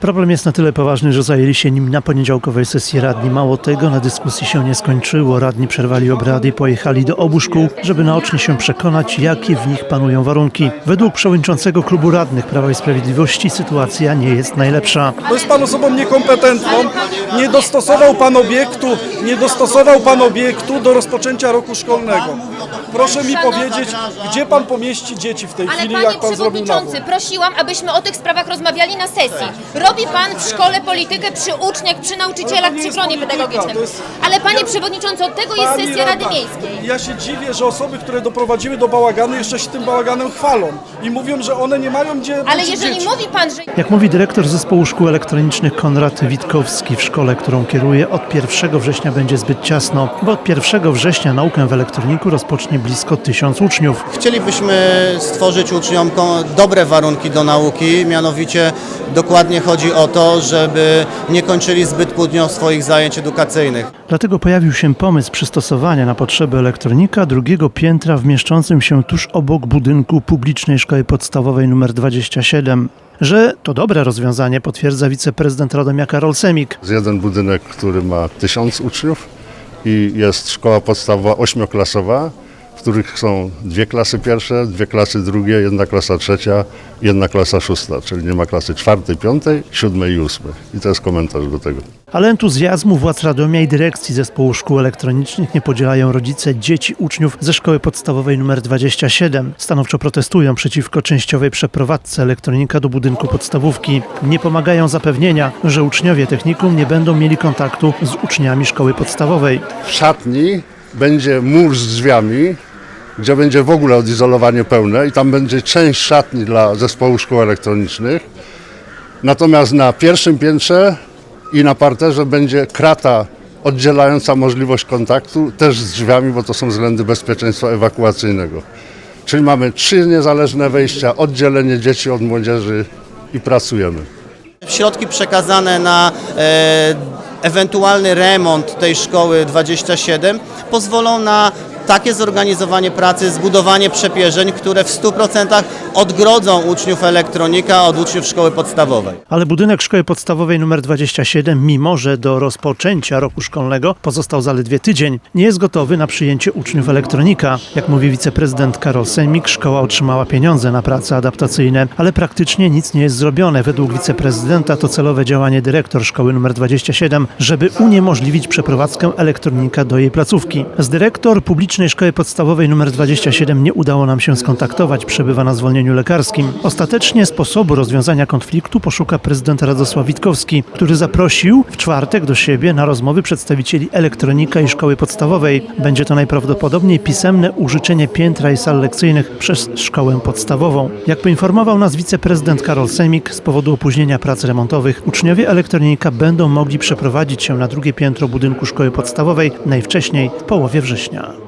Problem jest na tyle poważny, że zajęli się nim na poniedziałkowej sesji radni. Mało tego, na dyskusji się nie skończyło. Radni przerwali obrady i pojechali do obu szkół, żeby naocznie się przekonać, jakie w nich panują warunki. Według przewodniczącego klubu radnych Prawa i Sprawiedliwości sytuacja nie jest najlepsza. Bo jest pan osobą niekompetentną, nie dostosował pan obiektu, nie dostosował pan obiektu do rozpoczęcia roku szkolnego. Proszę mi powiedzieć, gdzie pan pomieści dzieci w tej Ale chwili, panie jak pan zrobił przewodniczący, nabór? prosiłam, abyśmy o tych sprawach rozmawiali na sesji. Robi pan w szkole politykę przy uczniach, przy nauczycielach, przy gronie pedagogicznym. Ale panie Ja- przewodniczący, od tego jest sesja Rady Miejskiej. Ja się dziwię, że osoby, które doprowadziły do bałaganu, jeszcze się tym bałaganem chwalą i mówią, że one nie mają gdzie Ale jeżeli dzieci. mówi pan, że Jak mówi dyrektor zespołu szkół elektronicznych Konrad Witkowski, w szkole, którą kieruje, od 1 września będzie zbyt ciasno, bo od 1 września naukę w elektroniku rozpocznie blisko tysiąc uczniów. Chcielibyśmy stworzyć uczniom dobre warunki do nauki, mianowicie dokładnie chodzi o to, żeby nie kończyli zbyt późno swoich zajęć edukacyjnych. Dlatego pojawił się pomysł przystosowania na potrzeby elektronika drugiego piętra w mieszczącym się tuż obok budynku publicznej szkoły podstawowej nr 27. Że to dobre rozwiązanie potwierdza wiceprezydent Radomia Karol Semik. Jest jeden budynek, który ma tysiąc uczniów i jest szkoła podstawowa ośmioklasowa, w których są dwie klasy pierwsze, dwie klasy drugie, jedna klasa trzecia, jedna klasa szósta, czyli nie ma klasy czwartej, piątej, siódmej i ósmej. I to jest komentarz do tego. Ale entuzjazmu władz Radomia i dyrekcji zespołu szkół elektronicznych nie podzielają rodzice dzieci uczniów ze szkoły podstawowej nr 27. Stanowczo protestują przeciwko częściowej przeprowadzce elektronika do budynku podstawówki. Nie pomagają zapewnienia, że uczniowie technikum nie będą mieli kontaktu z uczniami szkoły podstawowej. W szatni będzie mur z drzwiami, gdzie będzie w ogóle odizolowanie pełne i tam będzie część szatni dla zespołu szkół elektronicznych. Natomiast na pierwszym piętrze i na parterze będzie krata oddzielająca możliwość kontaktu też z drzwiami, bo to są względy bezpieczeństwa ewakuacyjnego. Czyli mamy trzy niezależne wejścia, oddzielenie dzieci od młodzieży i pracujemy. Środki przekazane na e, ewentualny remont tej szkoły 27 pozwolą na takie zorganizowanie pracy, zbudowanie przepierzeń, które w 100% odgrodzą uczniów elektronika od uczniów szkoły podstawowej. Ale budynek szkoły podstawowej nr 27, mimo że do rozpoczęcia roku szkolnego pozostał zaledwie tydzień, nie jest gotowy na przyjęcie uczniów elektronika. Jak mówi wiceprezydent Karol Semik, szkoła otrzymała pieniądze na prace adaptacyjne, ale praktycznie nic nie jest zrobione. Według wiceprezydenta to celowe działanie dyrektor szkoły nr 27, żeby uniemożliwić przeprowadzkę elektronika do jej placówki. Z dyrektor publicznej szkoły podstawowej nr 27 nie udało nam się skontaktować, przebywa na zwolnieniu lekarskim. Ostatecznie sposobu rozwiązania konfliktu poszuka prezydent Radosław Witkowski, który zaprosił w czwartek do siebie na rozmowy przedstawicieli elektronika i szkoły podstawowej. Będzie to najprawdopodobniej pisemne użyczenie piętra i sal lekcyjnych przez szkołę podstawową. Jak poinformował nas wiceprezydent Karol Semik, z powodu opóźnienia prac remontowych uczniowie elektronika będą mogli przeprowadzić się na drugie piętro budynku szkoły podstawowej najwcześniej w połowie września.